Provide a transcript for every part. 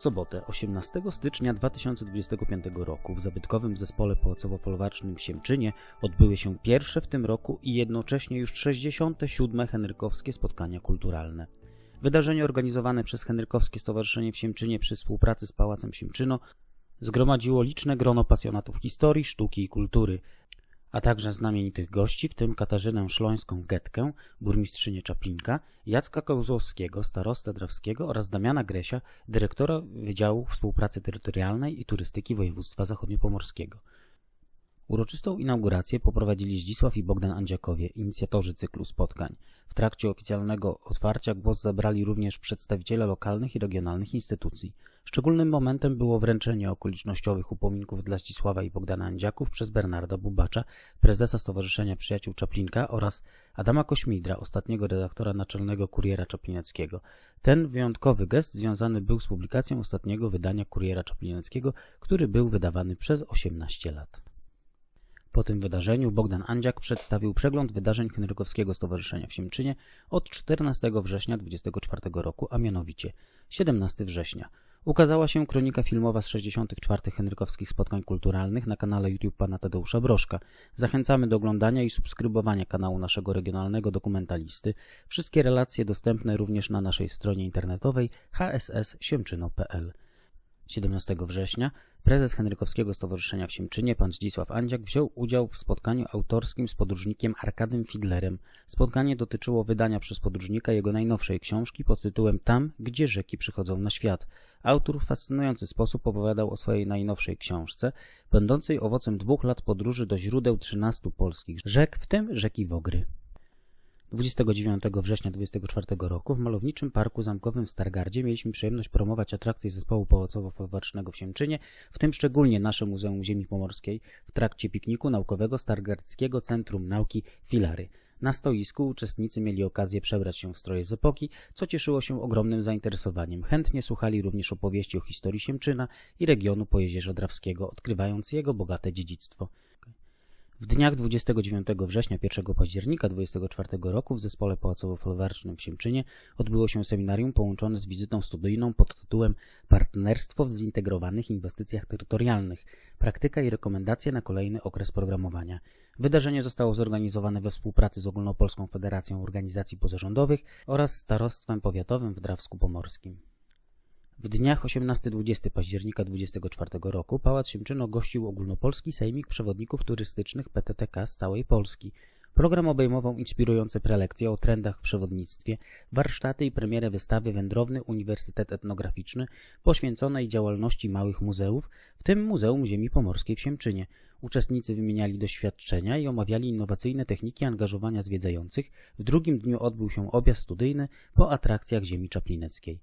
sobotę 18 stycznia 2025 roku w zabytkowym zespole pałacowo-folwarcznym Siemczynie odbyły się pierwsze w tym roku i jednocześnie już 67. henrykowskie spotkania kulturalne. Wydarzenie organizowane przez Henrykowskie Stowarzyszenie w Siemczynie przy współpracy z Pałacem Siemczyno zgromadziło liczne grono pasjonatów historii, sztuki i kultury, a także znamienitych gości, w tym Katarzynę Szlońską-Getkę, burmistrzynię Czaplinka, Jacka Kołzowskiego, starostę Drawskiego oraz Damiana Gresia, dyrektora Wydziału Współpracy Terytorialnej i Turystyki Województwa Zachodniopomorskiego. Uroczystą inaugurację poprowadzili Zdzisław i Bogdan Andziakowie, inicjatorzy cyklu spotkań. W trakcie oficjalnego otwarcia głos zabrali również przedstawiciele lokalnych i regionalnych instytucji. Szczególnym momentem było wręczenie okolicznościowych upominków dla Zdzisława i Bogdana Andziaków przez Bernarda Bubacza, prezesa Stowarzyszenia Przyjaciół Czaplinka oraz Adama Kośmidra, ostatniego redaktora naczelnego Kuriera Czaplineckiego. Ten wyjątkowy gest związany był z publikacją ostatniego wydania Kuriera Czaplineckiego, który był wydawany przez 18 lat. Po tym wydarzeniu Bogdan Andziak przedstawił przegląd wydarzeń Henrykowskiego Stowarzyszenia w Siemczynie od 14 września 2024 roku, a mianowicie 17 września. Ukazała się kronika filmowa z 64. Henrykowskich Spotkań Kulturalnych na kanale YouTube pana Tadeusza Broszka. Zachęcamy do oglądania i subskrybowania kanału naszego regionalnego dokumentalisty. Wszystkie relacje dostępne również na naszej stronie internetowej hsssiemczyno.pl. 17 września prezes Henrykowskiego Stowarzyszenia w Siemczynie, pan Zdzisław Andziak, wziął udział w spotkaniu autorskim z podróżnikiem Arkadym Fidlerem. Spotkanie dotyczyło wydania przez podróżnika jego najnowszej książki pod tytułem Tam, gdzie rzeki przychodzą na świat. Autor w fascynujący sposób opowiadał o swojej najnowszej książce, będącej owocem dwóch lat podróży do źródeł 13 polskich rzek, w tym rzeki Wogry. 29 września 2024 roku w malowniczym parku zamkowym w Stargardzie mieliśmy przyjemność promować atrakcje zespołu pałacowo-folwarcznego w Siemczynie, w tym szczególnie nasze Muzeum Ziemi Pomorskiej w trakcie pikniku naukowego Stargardzkiego Centrum Nauki Filary. Na stoisku uczestnicy mieli okazję przebrać się w stroje z epoki, co cieszyło się ogromnym zainteresowaniem. Chętnie słuchali również opowieści o historii Siemczyna i regionu Pojezierza Drawskiego, odkrywając jego bogate dziedzictwo. W dniach 29 września 1 października 2024 roku w Zespole Pałacowo-Folwarcznym w Siemczynie odbyło się seminarium połączone z wizytą studyjną pod tytułem Partnerstwo w zintegrowanych inwestycjach terytorialnych. Praktyka i rekomendacje na kolejny okres programowania. Wydarzenie zostało zorganizowane we współpracy z Ogólnopolską Federacją Organizacji Pozarządowych oraz Starostwem Powiatowym w Drawsku Pomorskim. W dniach 18-20 października 2024 roku Pałac Siemczyno gościł ogólnopolski sejmik przewodników turystycznych PTTK z całej Polski. Program obejmował inspirujące prelekcje o trendach w przewodnictwie, warsztaty i premierę wystawy Wędrowny Uniwersytet Etnograficzny poświęconej działalności małych muzeów, w tym Muzeum Ziemi Pomorskiej w Siemczynie. Uczestnicy wymieniali doświadczenia i omawiali innowacyjne techniki angażowania zwiedzających. W drugim dniu odbył się objazd studyjny po atrakcjach Ziemi Czaplineckiej.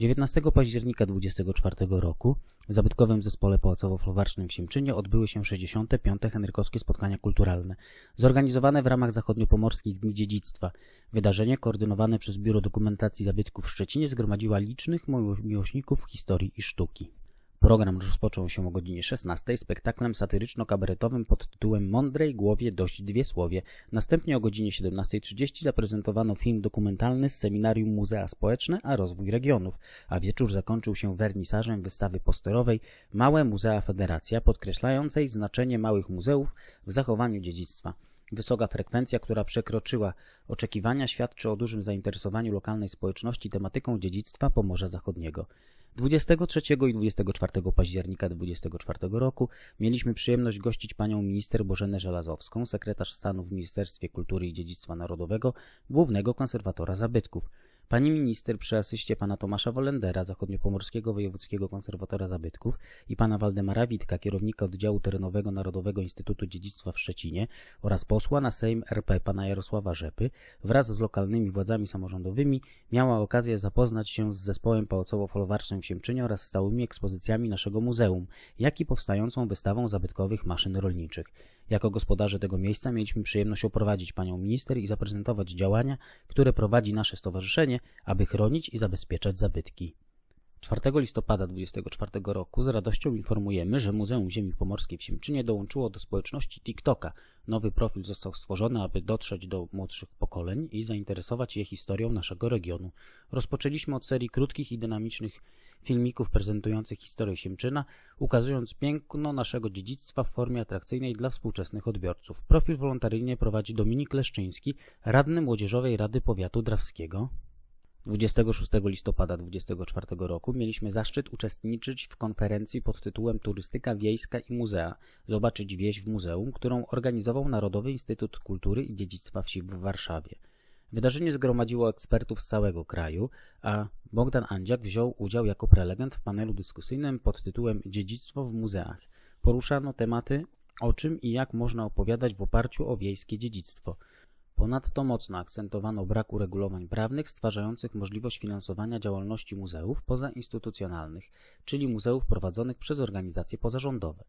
19 października 2024 roku w zabytkowym zespole pałacowo-flowarcznym w Siemczynie odbyły się 65. Henrykowskie Spotkania Kulturalne, zorganizowane w ramach Zachodniopomorskich Dni Dziedzictwa. Wydarzenie koordynowane przez Biuro Dokumentacji Zabytków w Szczecinie zgromadziła licznych miłośników historii i sztuki. Program rozpoczął się o godzinie 16 spektaklem satyryczno-kabaretowym pod tytułem Mądrej głowie dość dwie słowie. Następnie o godzinie 17.30 zaprezentowano film dokumentalny z seminarium Muzea Społeczne a Rozwój Regionów, a wieczór zakończył się wernisażem wystawy posterowej Małe Muzea Federacja, podkreślającej znaczenie małych muzeów w zachowaniu dziedzictwa. Wysoka frekwencja, która przekroczyła oczekiwania, świadczy o dużym zainteresowaniu lokalnej społeczności tematyką dziedzictwa Pomorza Zachodniego. 23 i 24 października 2024 roku mieliśmy przyjemność gościć panią minister Bożenę Żelazowską, sekretarz stanu w Ministerstwie Kultury i Dziedzictwa Narodowego, głównego konserwatora zabytków. Pani minister przy asyście pana Tomasza Wolendera, zachodniopomorskiego wojewódzkiego konserwatora zabytków i pana Waldemara Witka, kierownika oddziału terenowego Narodowego Instytutu Dziedzictwa w Szczecinie oraz posła na Sejm RP pana Jarosława Rzepy wraz z lokalnymi władzami samorządowymi miała okazję zapoznać się z zespołem pałacowo-folwarcznym w Siemczynie oraz stałymi ekspozycjami naszego muzeum, jak i powstającą wystawą zabytkowych maszyn rolniczych. Jako gospodarze tego miejsca mieliśmy przyjemność oprowadzić panią minister i zaprezentować działania, które prowadzi nasze stowarzyszenie, aby chronić i zabezpieczać zabytki. 4 listopada 2024 roku z radością informujemy, że Muzeum Ziemi Pomorskiej w Siemczynie dołączyło do społeczności TikToka. Nowy profil został stworzony, aby dotrzeć do młodszych pokoleń i zainteresować je historią naszego regionu. Rozpoczęliśmy od serii krótkich i dynamicznych filmików prezentujących historię Siemczyna, ukazując piękno naszego dziedzictwa w formie atrakcyjnej dla współczesnych odbiorców. Profil wolontaryjnie prowadzi Dominik Leszczyński, radny Młodzieżowej Rady Powiatu Drawskiego. 26 listopada 2024 roku mieliśmy zaszczyt uczestniczyć w konferencji pod tytułem Turystyka wiejska i muzea. Zobaczyć wieś w muzeum, którą organizował Narodowy Instytut Kultury i Dziedzictwa Wsi w Warszawie. Wydarzenie zgromadziło ekspertów z całego kraju, a Bogdan Andziak wziął udział jako prelegent w panelu dyskusyjnym pod tytułem Dziedzictwo w muzeach. Poruszano tematy o czym i jak można opowiadać w oparciu o wiejskie dziedzictwo – Ponadto mocno akcentowano brak uregulowań prawnych stwarzających możliwość finansowania działalności muzeów pozainstytucjonalnych, czyli muzeów prowadzonych przez organizacje pozarządowe.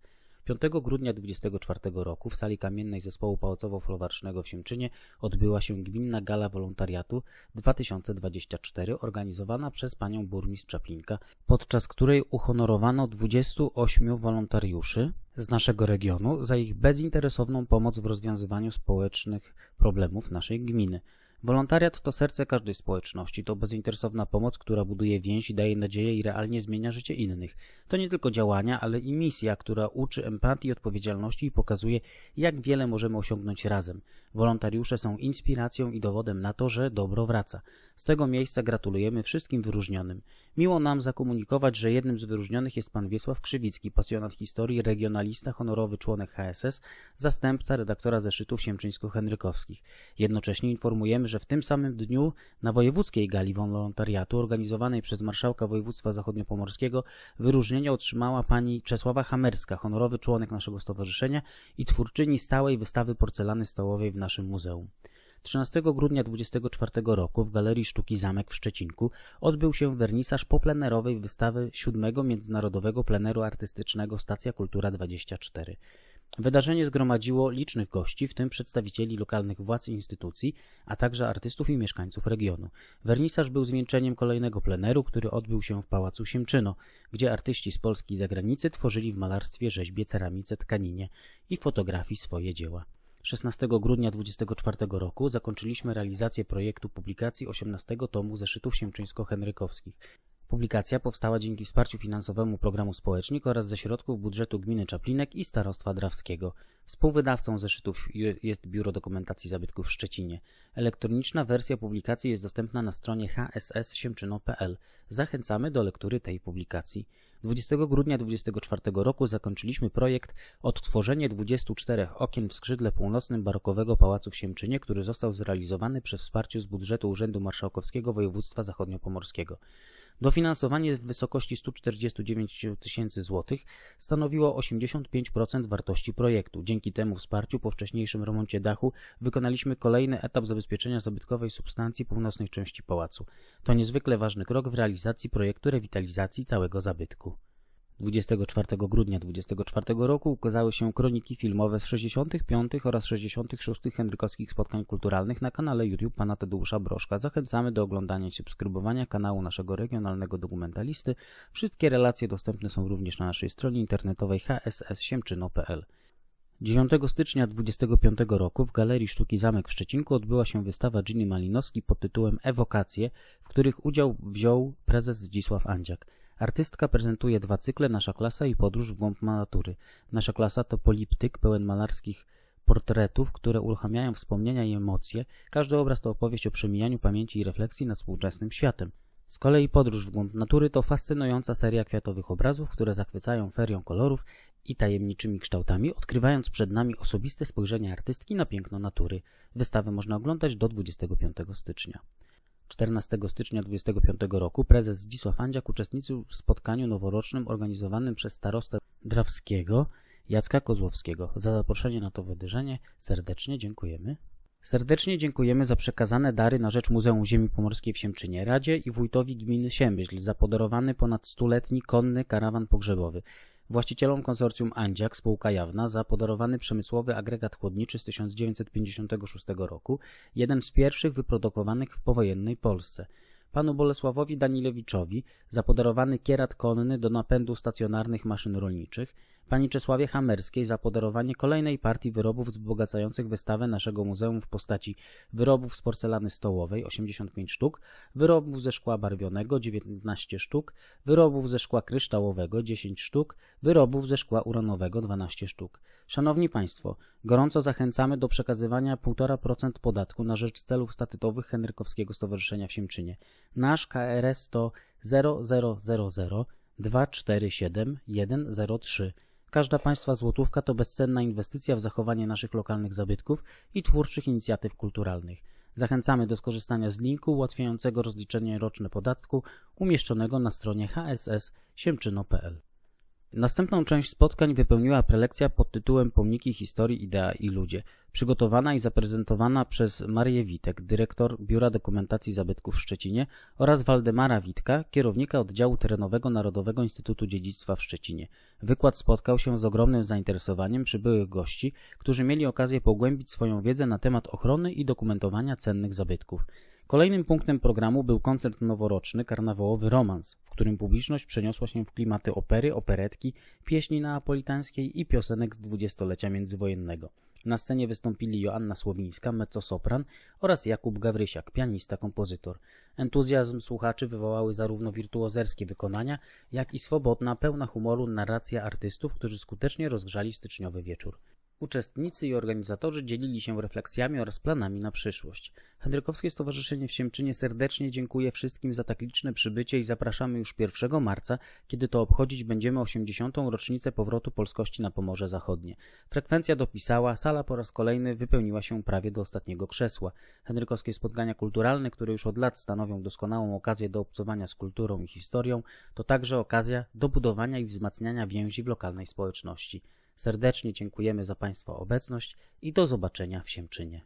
5 grudnia 2024 roku w sali kamiennej zespołu pałacowo-folwarcznego w Siemczynie odbyła się gminna gala wolontariatu 2024 organizowana przez panią burmistrz Czaplinka, podczas której uhonorowano 28 wolontariuszy z naszego regionu za ich bezinteresowną pomoc w rozwiązywaniu społecznych problemów naszej gminy. Wolontariat to serce każdej społeczności, to bezinteresowna pomoc, która buduje więź i daje nadzieję i realnie zmienia życie innych. To nie tylko działania, ale i misja, która uczy empatii, odpowiedzialności i pokazuje, jak wiele możemy osiągnąć razem. Wolontariusze są inspiracją i dowodem na to, że dobro wraca. Z tego miejsca gratulujemy wszystkim wyróżnionym. Miło nam zakomunikować, że jednym z wyróżnionych jest pan Wiesław Krzywicki, pasjonat historii, regionalista, honorowy członek HSS, zastępca redaktora zeszytów siemczyńsko-henrykowskich. Jednocześnie informujemy, że w tym samym dniu na wojewódzkiej gali wolontariatu organizowanej przez marszałka województwa zachodniopomorskiego wyróżnienie otrzymała pani Czesława Hamerska, honorowy członek naszego stowarzyszenia i twórczyni stałej wystawy porcelany stołowej w naszym muzeum. 13 grudnia 2024 roku w Galerii Sztuki Zamek w Szczecinku odbył się wernisaż poplenerowej wystawy siódmego Międzynarodowego Pleneru Artystycznego Stacja Kultura 24. Wydarzenie zgromadziło licznych gości, w tym przedstawicieli lokalnych władz i instytucji, a także artystów i mieszkańców regionu. Wernisaż był zwieńczeniem kolejnego pleneru, który odbył się w Pałacu Siemczyno, gdzie artyści z Polski i zagranicy tworzyli w malarstwie, rzeźbie, ceramice, tkaninie i fotografii swoje dzieła. 16 grudnia 2024 roku zakończyliśmy realizację projektu publikacji 18 tomu zeszytów siemczyńsko-henrykowskich. Publikacja powstała dzięki wsparciu finansowemu programu Społecznik oraz ze środków budżetu gminy Czaplinek i Starostwa Drawskiego. Współwydawcą zeszytów jest Biuro Dokumentacji Zabytków w Szczecinie. Elektroniczna wersja publikacji jest dostępna na stronie hsssiemczyno.pl. Zachęcamy do lektury tej publikacji. 20 grudnia 2024 roku zakończyliśmy projekt Odtworzenie 24 okien w skrzydle północnym barokowego pałacu w Siemczynie, który został zrealizowany przy wsparciu z budżetu Urzędu Marszałkowskiego Województwa Zachodniopomorskiego. Dofinansowanie w wysokości 149 tysięcy złotych stanowiło 85% wartości projektu. Dzięki temu wsparciu po wcześniejszym remoncie dachu wykonaliśmy kolejny etap zabezpieczenia zabytkowej substancji północnej części pałacu. To niezwykle ważny krok w realizacji projektu rewitalizacji całego zabytku. 24 grudnia 24 roku ukazały się kroniki filmowe z 65 oraz 66 Henrykowskich Spotkań Kulturalnych na kanale YouTube pana Tadeusza Broszka. Zachęcamy do oglądania i subskrybowania kanału naszego regionalnego dokumentalisty. Wszystkie relacje dostępne są również na naszej stronie internetowej hsssiemczyno.pl. 9 stycznia 25 roku w Galerii Sztuki Zamek w Szczecinku odbyła się wystawa Ginny Malinowski pod tytułem Ewokacje, w których udział wziął prezes Zdzisław Andziak. Artystka prezentuje dwa cykle Nasza klasa i Podróż w głąb natury. Nasza klasa to poliptyk pełen malarskich portretów, które uruchamiają wspomnienia i emocje. Każdy obraz to opowieść o przemijaniu pamięci i refleksji nad współczesnym światem. Z kolei Podróż w głąb natury to fascynująca seria kwiatowych obrazów, które zachwycają ferią kolorów i tajemniczymi kształtami, odkrywając przed nami osobiste spojrzenie artystki na piękno natury. Wystawę można oglądać do 25 stycznia. 14 stycznia 25 roku prezes Zdzisław Andziak uczestniczył w spotkaniu noworocznym organizowanym przez starostę Drawskiego Jacka Kozłowskiego. Za zaproszenie na to wydarzenie serdecznie dziękujemy. Serdecznie dziękujemy za przekazane dary na rzecz Muzeum Ziemi Pomorskiej w Siemczynie, Radzie i wójtowi gminy Siemyśl za podarowany ponad stuletni konny karawan pogrzebowy właścicielom konsorcjum Andziak, spółka jawna, za podarowany przemysłowy agregat chłodniczy z 1956 roku, jeden z pierwszych wyprodukowanych w powojennej Polsce. Panu Bolesławowi Danilewiczowi za podarowany kierat konny do napędu stacjonarnych maszyn rolniczych, pani Czesławie Hamerskiej za podarowanie kolejnej partii wyrobów wzbogacających wystawę naszego muzeum w postaci wyrobów z porcelany stołowej 85 sztuk, wyrobów ze szkła barwionego 19 sztuk, wyrobów ze szkła kryształowego 10 sztuk, wyrobów ze szkła uranowego 12 sztuk. Szanowni Państwo, gorąco zachęcamy do przekazywania 1,5% podatku na rzecz celów statutowych Henrykowskiego Stowarzyszenia w Siemczynie. Nasz KRS to 0000 247 103. Każda Państwa złotówka to bezcenna inwestycja w zachowanie naszych lokalnych zabytków i twórczych inicjatyw kulturalnych. Zachęcamy do skorzystania z linku ułatwiającego rozliczenie roczne podatku umieszczonego na stronie hss.siemczyno.pl. Następną część spotkań wypełniła prelekcja pod tytułem Pomniki historii, idea i ludzie, przygotowana i zaprezentowana przez Marię Witek, dyrektor Biura Dokumentacji Zabytków w Szczecinie oraz Waldemara Witka, kierownika oddziału terenowego Narodowego Instytutu Dziedzictwa w Szczecinie. Wykład spotkał się z ogromnym zainteresowaniem przybyłych gości, którzy mieli okazję pogłębić swoją wiedzę na temat ochrony i dokumentowania cennych zabytków. Kolejnym punktem programu był koncert noworoczny karnawałowy Romans, w którym publiczność przeniosła się w klimaty opery, operetki, pieśni neapolitańskiej i piosenek z dwudziestolecia międzywojennego. Na scenie wystąpili Joanna Słowińska, mezzosopran oraz Jakub Gawrysiak, pianista, kompozytor. Entuzjazm słuchaczy wywołały zarówno wirtuozerskie wykonania, jak i swobodna, pełna humoru narracja artystów, którzy skutecznie rozgrzali styczniowy wieczór. Uczestnicy i organizatorzy dzielili się refleksjami oraz planami na przyszłość. Henrykowskie Stowarzyszenie w Siemczynie serdecznie dziękuję wszystkim za tak liczne przybycie i zapraszamy już 1 marca, kiedy to obchodzić będziemy 80. rocznicę powrotu polskości na Pomorze Zachodnie. Frekwencja dopisała, sala po raz kolejny wypełniła się prawie do ostatniego krzesła. Henrykowskie spotkania kulturalne, które już od lat stanowią doskonałą okazję do obcowania z kulturą i historią, to także okazja do budowania i wzmacniania więzi w lokalnej społeczności. Serdecznie dziękujemy za Państwa obecność i do zobaczenia w Siemczynie.